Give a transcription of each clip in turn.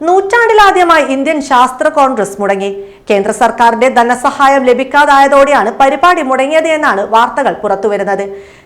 നൂറ്റാണ്ടിലാദ്യമായി Indian ശാസ്ത്ര കോൺഗ്രസ് മുടങ്ങി. കേന്ദ്ര സർക്കാരിന്റെ ധനസഹായം ലഭിക്കാതായതോടെയാണ് പരിപാടി മുടങ്ങിയത് എന്നാണ് വാർത്തകൾ പുറത്തുവരുന്നത്.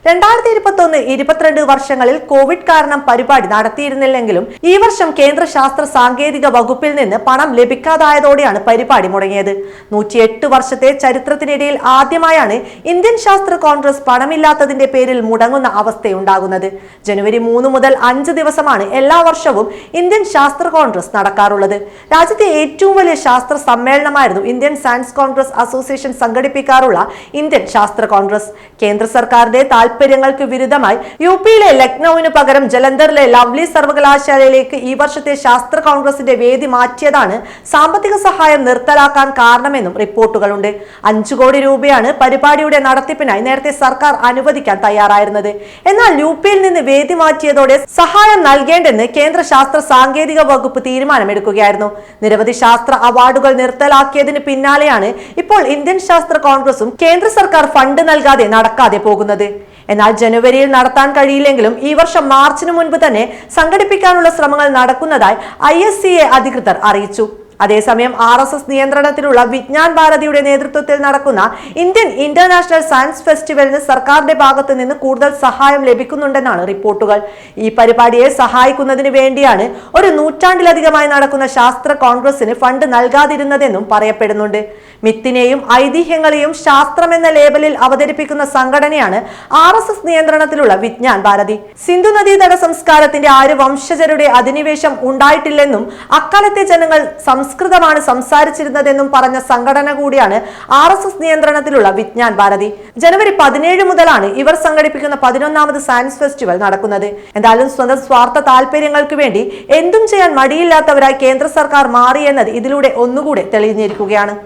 രണ്ടായിരത്തി ഇരുപത്തി ഒന്ന് ഇരുപത്തിരണ്ട് വർഷങ്ങളിൽ കോവിഡ് കാരണം പരിപാടി നടത്തിയിരുന്നില്ലെങ്കിലും ഈ വർഷം കേന്ദ്ര ശാസ്ത്ര സാങ്കേതിക വകുപ്പിൽ നിന്ന് പണം ലഭിക്കാതായതോടെയാണ് പരിപാടി മുടങ്ങിയത്. നൂറ്റിയെട്ട് വർഷത്തെ ചരിത്രത്തിനിടയിൽ ആദ്യമായാണ് ഇന്ത്യൻ ശാസ്ത്ര കോൺഗ്രസ് പണമില്ലാത്തതിന്റെ പേരിൽ മുടങ്ങുന്ന അവസ്ഥയുണ്ടാകുന്നത്. ജനുവരി മൂന്ന് മുതൽ അഞ്ച് ദിവസമാണ് എല്ലാ വർഷവും ഇന്ത്യൻ ശാസ്ത്ര കോൺഗ്രസ് നടക്കാറുള്ളത്. രാജ്യത്തെ ഏറ്റവും വലിയ ശാസ്ത്ര സമ്മേളനമായിരുന്നു ഇന്ത്യൻ സയൻസ് കോൺഗ്രസ് അസോസിയേഷൻ സംഘടിപ്പിക്കാറുള്ള ഇന്ത്യൻ ശാസ്ത്ര കോൺഗ്രസ്. കേന്ദ്ര സർക്കാരിന്റെ താൽപര്യങ്ങൾക്ക് വിരുദ്ധമായി യു പിയിലെ ലക്നൌവിന് പകരം ജലന്ധറിലെ ലവ്ലി സർവകലാശാലയിലേക്ക് ഈ വർഷത്തെ ശാസ്ത്ര കോൺഗ്രസിന്റെ വേദി മാറ്റിയതാണ് സാമ്പത്തിക സഹായം നിർത്തലാക്കാൻ കാരണമെന്നും റിപ്പോർട്ടുകളുണ്ട്. അഞ്ചു കോടി രൂപയാണ് പരിപാടിയുടെ നടത്തിപ്പിനായി നേരത്തെ സർക്കാർ അനുവദിക്കാൻ തയ്യാറായിരുന്നത്. എന്നാൽ യു പിയിൽ നിന്ന് വേദി മാറ്റിയതോടെ സഹായം നൽകേണ്ടെന്ന് കേന്ദ്ര ശാസ്ത്ര സാങ്കേതിക വകുപ്പ് തീരുമാനമെടുക്കുകയായിരുന്നു. നിരവധി ശാസ്ത്ര അവാർഡുകൾ നിർത്തലാക്കിയതിന് പിന്നാലെയാണ് ഇപ്പോൾ ഇന്ത്യൻ ശാസ്ത്ര കോൺഗ്രസും കേന്ദ്ര സർക്കാർ ഫണ്ട് നൽകാതെ നടക്കാതെ പോകുന്നത്. എന്നാൽ ജനുവരിയിൽ നടത്താൻ കഴിയില്ലെങ്കിലും ഈ വർഷം മാർച്ചിന് മുൻപ് തന്നെ സംഘടിപ്പിക്കാനുള്ള ശ്രമങ്ങൾ നടക്കുന്നതായി ഐ അധികൃതർ അറിയിച്ചു. അതേസമയം ആർ എസ് എസ് നിയന്ത്രണത്തിലുള്ള വിജ്ഞാൻ ഭാരതിയുടെ നേതൃത്വത്തിൽ നടക്കുന്ന ഇന്ത്യൻ ഇന്റർനാഷണൽ സയൻസ് ഫെസ്റ്റിവലിന് സർക്കാരിന്റെ ഭാഗത്ത് നിന്ന് കൂടുതൽ സഹായം ലഭിക്കുന്നുണ്ടെന്നാണ് റിപ്പോർട്ടുകൾ. ഈ പരിപാടിയെ സഹായിക്കുന്നതിന് വേണ്ടിയാണ് ഒരു നൂറ്റാണ്ടിലധികമായി നടക്കുന്ന ശാസ്ത്ര കോൺഗ്രസിന് ഫണ്ട് നൽകാതിരുന്നതെന്നും പറയപ്പെടുന്നുണ്ട്. മിത്തിനെയും ഐതിഹ്യങ്ങളെയും ശാസ്ത്രം എന്ന ലേബലിൽ അവതരിപ്പിക്കുന്ന സംഘടനയാണ് ആർ എസ് എസ് നിയന്ത്രണത്തിലുള്ള വിജ്ഞാൻ ഭാരതി. സിന്ധു നദീതട സംസ്കാരത്തിന്റെ ആര് വംശജരുടെ അധിനിവേശം ഉണ്ടായിട്ടില്ലെന്നും അക്കാലത്തെ ജനങ്ങൾ സംസ്കൃതമാണ് സംസാരിച്ചിരുന്നതെന്നും പറഞ്ഞ സംഘടന കൂടിയാണ് ആർ എസ് എസ് നിയന്ത്രണത്തിലുള്ള വിജ്ഞാൻ ഭാരതി. ജനുവരി പതിനേഴ് മുതലാണ് ഇവർ സംഘടിപ്പിക്കുന്ന പതിനൊന്നാമത് സയൻസ് ഫെസ്റ്റിവൽ നടക്കുന്നത്. എന്തായാലും സ്വന്തം സ്വാർത്ഥ താല്പര്യങ്ങൾക്ക് വേണ്ടി എന്തും ചെയ്യാൻ മടിയില്ലാത്തവരായി കേന്ദ്ര സർക്കാർ മാറിയെന്നത് ഇതിലൂടെ ഒന്നുകൂടെ തെളിഞ്ഞിരിക്കുകയാണ്.